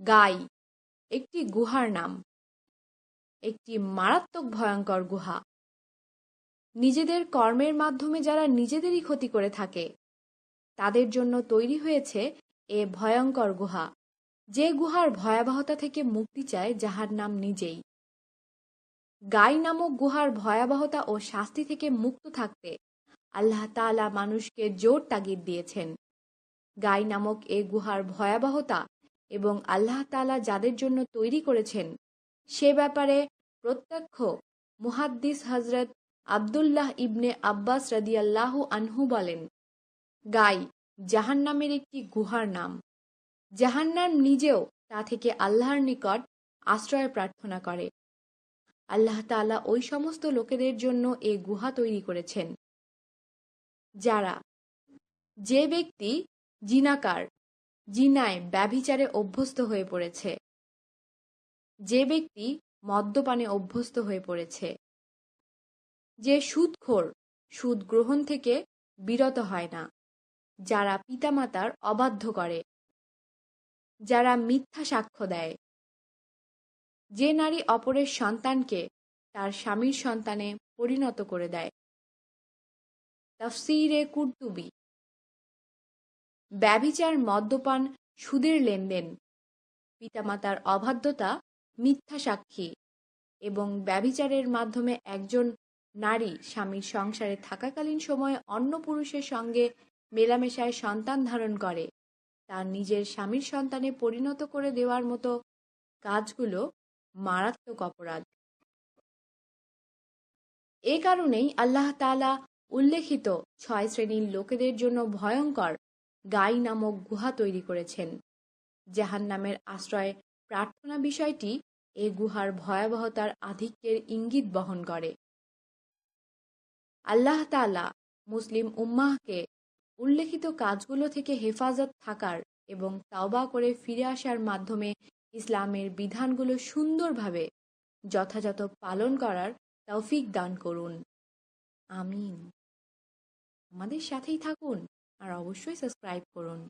গাই, একটি গুহার নাম। একটি মারাত্মক ভয়ঙ্কর গুহা। নিজেদের কর্মের মাধ্যমে যারা নিজেদেরই ক্ষতি করে থাকে, তাদের জন্য তৈরি হয়েছে এ ভয়ঙ্কর গুহা, যে গুহার ভয়াবহতা থেকে মুক্তি চায় যাহার নাম নিজেই। গাই নামক গুহার ভয়াবহতা ও শাস্তি থেকে মুক্ত থাকতে আল্লাহ তালা মানুষকে জোর তাগিদ দিয়েছেন। গাই নামক এ গুহার ভয়াবহতা এবং আল্লাহ তালা যাদের জন্য তৈরি করেছেন, সে ব্যাপারে প্রত্যক্ষ মুহাদ্দিস হজরত আবদুল্লাহ ইবনে আব্বাস রাদিয়াল্লাহু আনহু বলেন, গাই, জাহান্নামের একটি গুহার নাম। জাহান্নাম নিজেও তা থেকে আল্লাহর নিকট আশ্রয় প্রার্থনা করে। আল্লাহ তালা ওই সমস্ত লোকেদের জন্য এ গুহা তৈরি করেছেন। যারা, যে ব্যক্তি জিনাকার জিনায় ব্যভিচারে অভ্যস্ত হয়ে পড়েছে। যে ব্যক্তি মদ্যপানে অভ্যস্ত হয়ে পড়েছে। যে সুদখোর সুদ গ্রহণ থেকে বিরত হয় না। যারা পিতামাতার অবাধ্য করে। যারা মিথ্যা সাক্ষ্য দেয়। যে নারী অপরের সন্তানকে তার স্বামীর সন্তানে পরিণত করে দেয়। তফসিরে কুর্তুবি ব্যভিচার মদ্যপান, সুদের লেনদেন। পিতামাতার অবাধ্যতা, মিথ্যা সাক্ষী এবং ব্যভিচারের মাধ্যমে একজন নারী স্বামীর সংসারে থাকাকালীন সময়ে অন্য পুরুষের সঙ্গে মেলামেশায় সন্তান ধারণ করে। তার নিজের স্বামীর সন্তানে পরিণত করে দেওয়ার মতো কাজগুলো মারাত্মক অপরাধ। এ কারণেই আল্লাহ তাআলা উল্লেখিত ছয় শ্রেণির লোকেদের জন্য ভয়ঙ্কর গাই নামক গুহা তৈরি করেছেন। জাহান নামের আশ্রয় প্রার্থনা বিষয়টি এ গুহার ভয়াবহতার আধিক্যের ইঙ্গিত বহন করে। আল্লাহ তাআলা মুসলিম উম্মাহকে উল্লেখিত কাজগুলো থেকে হেফাজত থাকার এবং তাওবা করে ফিরে আসার মাধ্যমে ইসলামের বিধানগুলো সুন্দরভাবে যথাযথ পালন করার তৌফিক দান করুন। আমিন। আমাদের সাথেই থাকুন। আর অবশ্যই সাবস্ক্রাইব করুন।